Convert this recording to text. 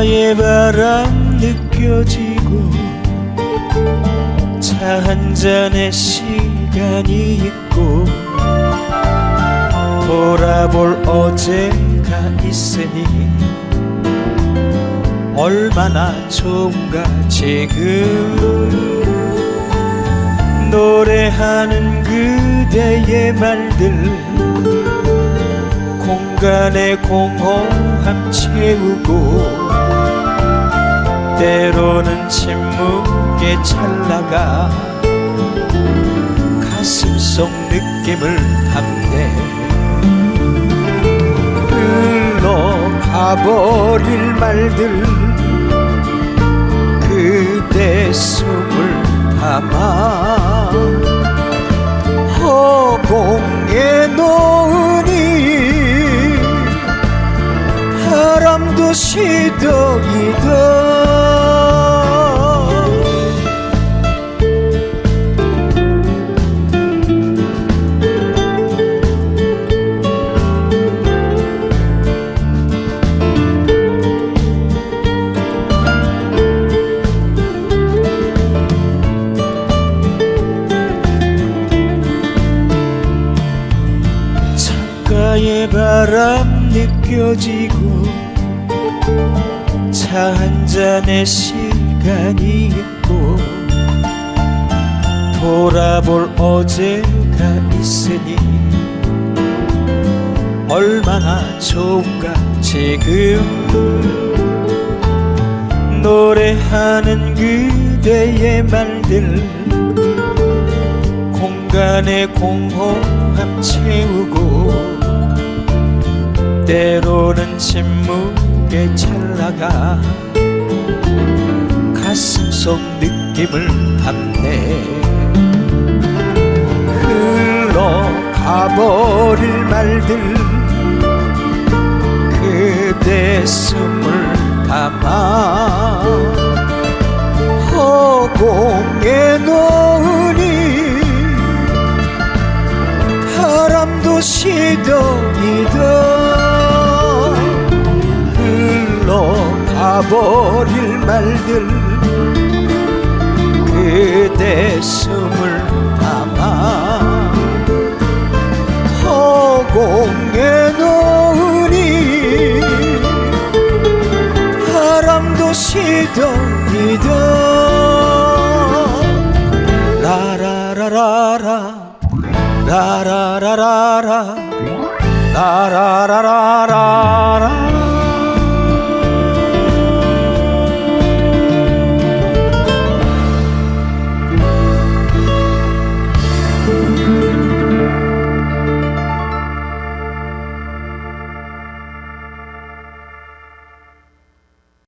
창가의 바람 느껴지고 차 한 잔의 시간이 있고 돌아볼 어제가 있으니 얼마나 좋은가 지금 노래하는 그대의 말들 공간의 공허함 채우고 때로는 침묵에 찰나가 가슴 속 느낌을 담네. 흘러가버릴 말들 그대 숨을 담아 허공에 놓으니 바람도 시더이더 창가의 바람 느껴지고 차 한 잔의 시간이 있고 돌아볼 어제가 있으니 얼마나 좋은가 지금 노래하는 그대의 말들 공간의 공허함 채우고 때로는 침묵에 찰나가. 가슴 속 느낌을 담네. 흘러가버릴 말들 그대 숨을 담아. 허공에 놓으니 바람도 시더이더 흘러가버릴 말들. 그대 숨을 담아 허공에 놓으니 바람도 시더이더 라라라라라 라라라라라 라라라라라